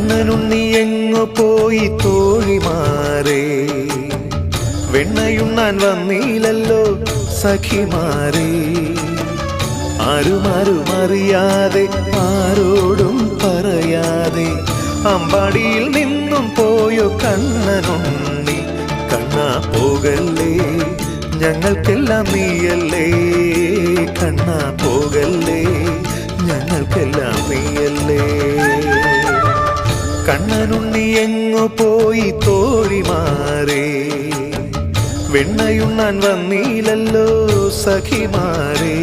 കണ്ണനുണ്ണി എങ്ങു പോയി തോഴിമാരെ വെണ്ണയുണ്ണാൻ വന്നില്ലല്ലോ സഖിമാരെ ആരുമാരും അറിയാതെ ആരോടും പറയാതെ അമ്പാടിയിൽ നിന്നും പോയോ കണ്ണനുണ്ണി കണ്ണാ പോകല്ലേ ഞങ്ങൾക്കെല്ലാം നീയല്ലേ. കണ്ണാ പോകല്ലേ ഞങ്ങൾക്കെല്ലാം കണ്ണനുണ്ണി എങ്ങു പോയി തോഴിമാരെ വെണ്ണയുണ്ണാൻ വന്നീലല്ലോ സഖിമാരെ?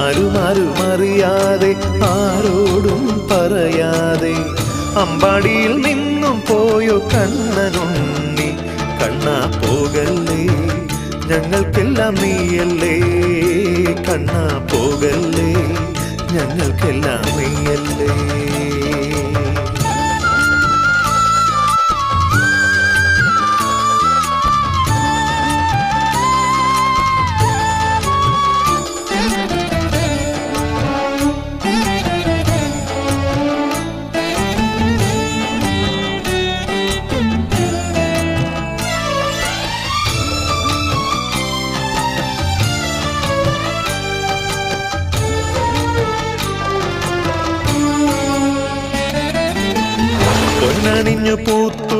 ആരുമാരും അറിയാതെ ആരോടും പറയാതെ അമ്പാടിയിൽ നിന്നും പോയോ കണ്ണനുണ്ണി. കണ്ണാ പോകല്ലേ ഞങ്ങൾക്കെല്ലാം നീയല്ലേ? കണ്ണാ പോകല്ലേ ഞങ്ങൾക്കെല്ലാം നീയല്ലേ?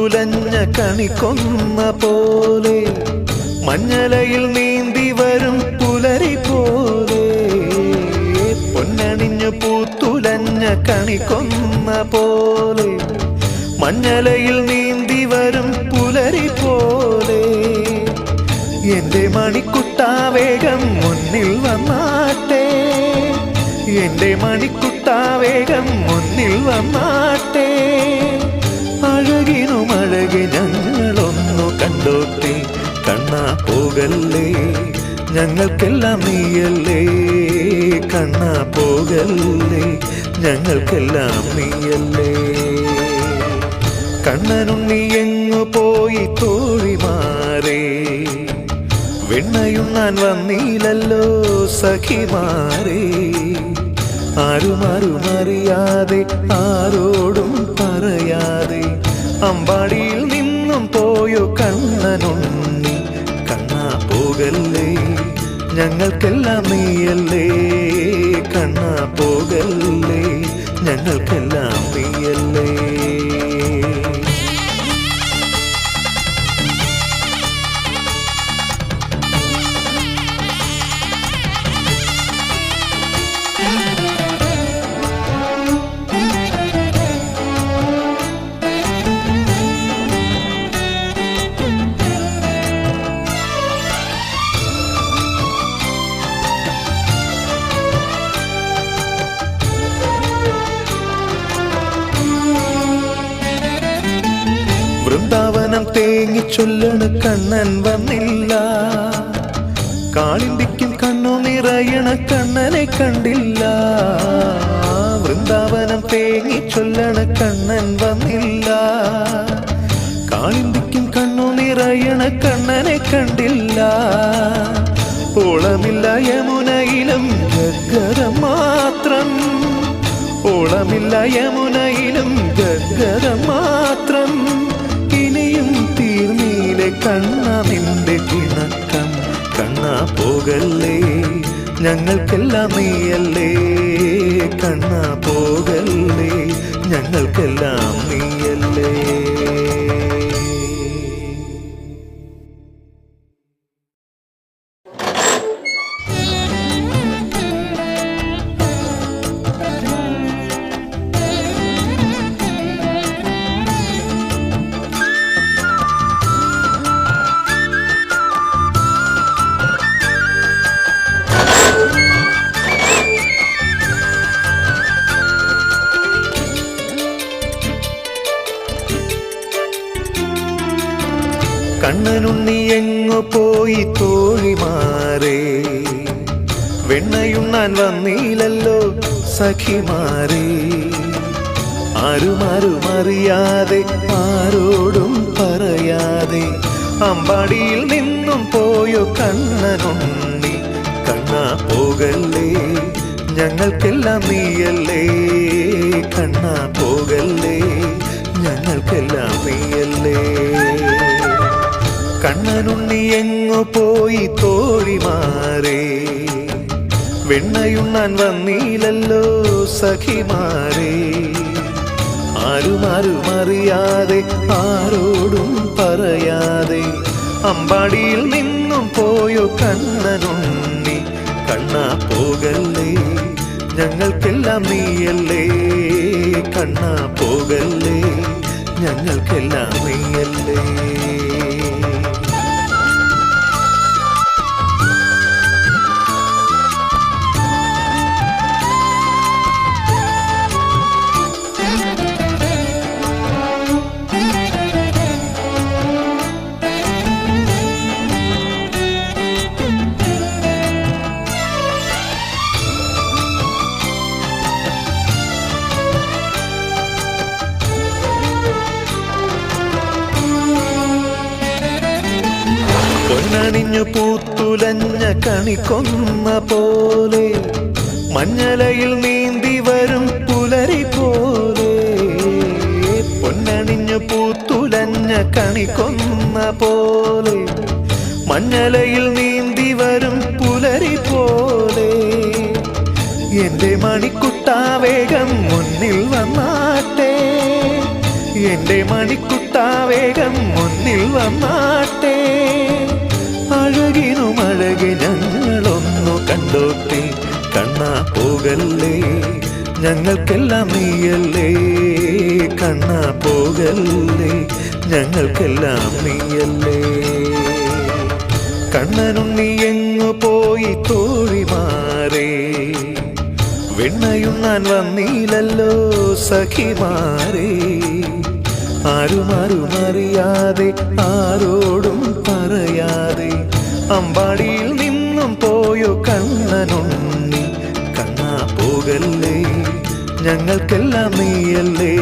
പൂത്തുലഞ്ഞ കണിക്കൊന്ന പോലെ മഞ്ഞലയിൽ നീന്തി വരും പുലരി പോലെ പൊന്നണിഞ്ഞു പൂത്തുലഞ്ഞ കണിക്കൊന്ന പോലെ മഞ്ഞലയിൽ നീന്തി വരും പുലരി പോലെ എന്റെ മണിക്കുട്ടാവേഗം മുന്നിൽ വന്നാട്ടെ. എന്റെ മണിക്കുട്ടാവേഗം മുന്നിൽ വന്നാട്ടെ. ഞങ്ങളൊന്നു കണ്ടോട്ടെ? കണ്ണാ പോകല്ലേ? ഞങ്ങൾക്കെല്ലാം നീയല്ലേ? കണ്ണാ പോകല്ലേ? ഞങ്ങൾക്കെല്ലാം നീയല്ലേ? കണ്ണനുണ്ണി എങ്ങു പോയി തോഴി മാറേ? വെണ്ണയുണ്ണാൻ വന്നീലല്ലോ സഖി മാറേ? അറിയാതെ ആരോടും പറയാതെ അമ്പാടിയിൽ നിന്നും പോയോ കണ്ണനുണ്ണി. കണ്ണാ പോകല്ലേ ഞങ്ങൾക്കെല്ലാം നീയല്ലേ. വൃന്ദാവനം ചൊല്ലണ കണ്ണൻ വന്നില്ല. കാളിന്തിക്കും കണ്ണു നിറയണ കണ്ണനെ കണ്ടില്ല. വൃന്ദാവനം തേങ്ങി ചൊല്ലണ കണ്ണൻ വന്നില്ല. കാളിന്തിക്കും കണ്ണു നിറയണ കണ്ണനെ കണ്ടില്ല. ഓളമില്ല യമുനയിലും ഗഗരം മാത്രം. ഓളമില്ല യമുനയിലും ഗഗരം മാത്രം. പോകല്ലേ? ഞങ്ങൾക്കെല്ലാം നീയല്ലേ കണ്ണാ പോകല്ലേ? ഞങ്ങൾക്കെല്ലാം നീയല്ലേ? എങ്ങു പോയി തോഴിമാരെ വെണ്ണയുണ്ണാൻ വന്നീലല്ലോ സഖി ആരുമാരും അറിയാതെ ആരോടും പറയാതെ അമ്പാടിയിൽ നിന്നും പോയോ കണ്ണനുണ്ണി കണ്ണാ പോകല്ലേ ഞങ്ങൾക്കെല്ലാം നീയല്ലേ. കണ്ണനുണ്ണി എങ്ങു പോയി തോഴി മാറേ. വെണ്ണയുണ്ണാൻ വന്നീലല്ലോ സഖിമാരേ ആരുമാരും അറിയാതെ ആരോടും പറയാതെ. അമ്പാടിയിൽ നിന്നും പോയോ കണ്ണനുണ്ണി. കണ്ണാ പോകല്ലേ ഞങ്ങൾക്കെല്ലാം നീയല്ലേ. കണ്ണാ പോകല്ലേ ഞങ്ങൾക്കെല്ലാം നീയല്ലേ. പൂത്തുലഞ്ഞ കണിക്കൊന്ന പോലെ മഞ്ഞലയിൽ നീന്തി വരും പുലരി പോലെ പൊന്നണിഞ്ഞു പൂത്തുലഞ്ഞ കണിക്കൊന്ന പോലെ മഞ്ഞലയിൽ നീന്തി വരും പുലരി പോലെ എന്റെ മണിക്കുട്ടാവേഗം മുന്നിൽ വന്നാട്ടെ. എന്റെ മണിക്കുട്ടാവേഗം മുന്നിൽ വന്നാട്ടെ. അഴകിനും അഴകി ഞങ്ങളൊന്നു കണ്ടോട്ടെ. കണ്ണാ പോകല്ലേ. ഞങ്ങൾക്കെല്ലാം നീയല്ലേ. കണ്ണാ പോകല്ലേ. ഞങ്ങൾക്കെല്ലാം നീയല്ലേ. കണ്ണനും നീ എങ്ങു പോയി തോഴി മാറേ. വെണ്ണയുണ്ണാൻ വന്നീലല്ലോ സഖിമാരേ ആരുമാരും അറിയാതെ ആരോടും പറയാതെ അമ്പാടിയിൽ നിന്നും പോയോ കണ്ണനുണ്ണി. കണ്ണാ പോകല്ലേ ഞങ്ങൾക്കെല്ലാം നീയല്ലേ.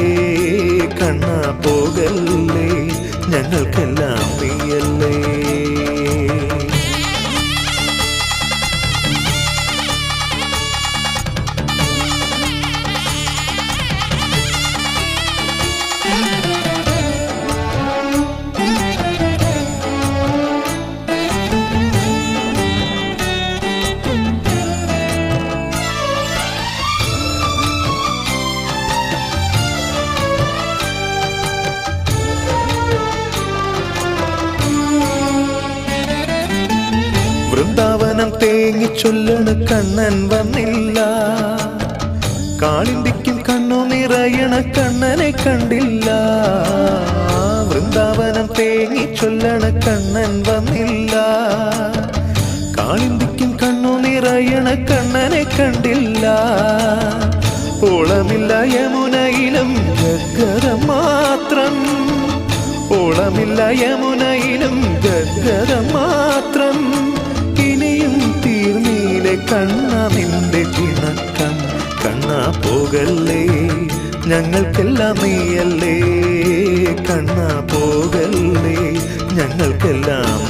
വൃന്ദാവനം തേങ്ങി ചൊല്ലണ് കണ്ണൻ വന്നില്ല. കാളിന്തിക്കും കണ്ണു നിറയണ കണ്ണനെ കണ്ടില്ല. വൃന്ദാവനം തേങ്ങി ചൊല്ലണ കണ്ണൻ വന്നില്ല. കാളിന്തിക്കും കണ്ണു നിറയണ കണ്ണനെ കണ്ടില്ല. ഓളമില്ല യമുനയിലും ഗഗര മാത്രം. ഓളമില്ല യമുനയിലും ഗഗര മാത്രം. കണ്ണ നിന്റെ കണ്ണാ പോകല്ലേ? ഞങ്ങൾക്കെല്ലാം നീയല്ലേ കണ്ണ പോകല്ലേ? ഞങ്ങൾക്കെല്ലാം